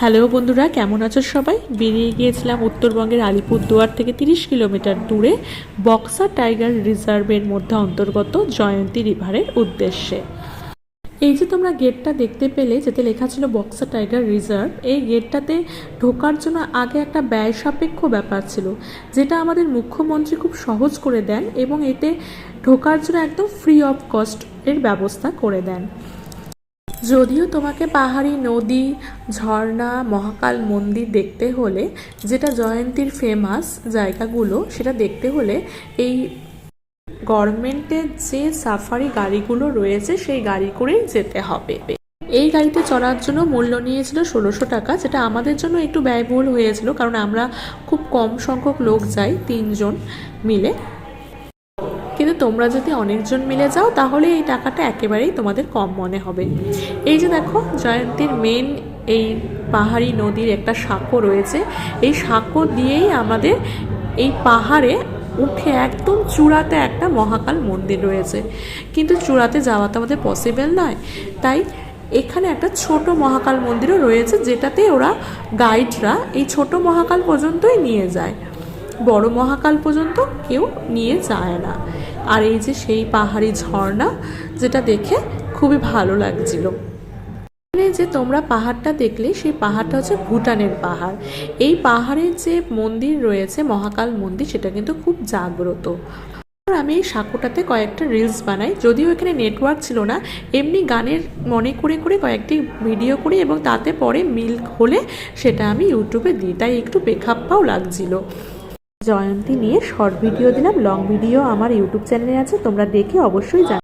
Hello বন্ধুরা, কেমন আছো সবাই? বেরিয়ে গিয়েছিলাম উত্তরবঙ্গের আলিপুরদুয়ার থেকে তিরিশ কিলোমিটার দূরে বক্সা টাইগার রিজার্ভের মধ্যে অন্তর্গত জয়ন্তী রিভারের উদ্দেশ্যে। এই যে তোমরা গেটটা দেখতে পেলে, যেতে লেখা ছিল বক্সা টাইগার রিজার্ভ, এই গেটটাতে ঢোকার জন্য আগে একটা ব্যয় সাপেক্ষ ব্যাপার ছিল, যেটা আমাদের মুখ্যমন্ত্রী খুব সহজ করে দেন এবং এতে ঢোকার জন্য একদম ফ্রি অফ কস্ট এর ব্যবস্থা করে দেন। যদিও তোমাকে পাহাড়ি নদী, ঝর্ণা, মহাকাল মন্দির দেখতে হলে, যেটা জয়ন্তীর ফেমাস জায়গাগুলো, সেটা দেখতে হলে এই গভর্নমেন্টের যে সাফারি গাড়িগুলো রয়েছে, সেই গাড়ি করেই যেতে হবে। এই গাড়িতে চড়ার জন্য মূল্য নিয়েছিল ষোলোশো টাকা, যেটা আমাদের জন্য একটু ব্যয়বহুল হয়েছিল, কারণ আমরা খুব কম সংখ্যক লোক যাই, তিনজন মিলে। তোমরা যদি অনেকজন মিলে যাও, তাহলে এই টাকাটা একেবারেই তোমাদের কম মনে হবে। এই যে দেখো, জয়ন্তীর মেন এই পাহাড়ি নদীর একটা সাঁকো রয়েছে। এই সাঁকো দিয়েই আমাদের এই পাহাড়ে উঠে একদম চূড়াতে একটা মহাকাল মন্দির রয়েছে। কিন্তু চূড়াতে যাওয়া তো আমাদের পসিবল নয়। তাই এখানে একটা ছোট মহাকাল মন্দিরও রয়েছে, যেটাতে ওরা গাইডরা এই ছোট মহাকাল পর্যন্তই নিয়ে যায়। বড় মহাকাল পর্যন্ত কেউ নিয়ে যায় না। আর এই যে সেই পাহাড়ি ঝর্ণা, যেটা দেখে খুবই ভালো লাগছিল। এখানে যে তোমরা পাহাড়টা দেখলে, সেই পাহাড়টা হচ্ছে ভুটানের পাহাড়। এই পাহাড়ের যে মন্দির রয়েছে, মহাকাল মন্দির, সেটা কিন্তু খুব জাগ্রত। আমি এই সাঁকোটাতে কয়েকটা রিলস বানাই, যদিও এখানে নেটওয়ার্ক ছিল না। এমনি গানের মনে করে করে কয়েকটি ভিডিও করি এবং তাতে পরে মিল হলে সেটা আমি ইউটিউবে দিই। তাই একটু বেখাপ্পাও লাগছিল। জয়ন্তী নিয়ে শর্ট ভিডিও দিলাম, লং ভিডিও আমার ইউটিউব চ্যানেলে আছে, তোমরা দেখে অবশ্যই জান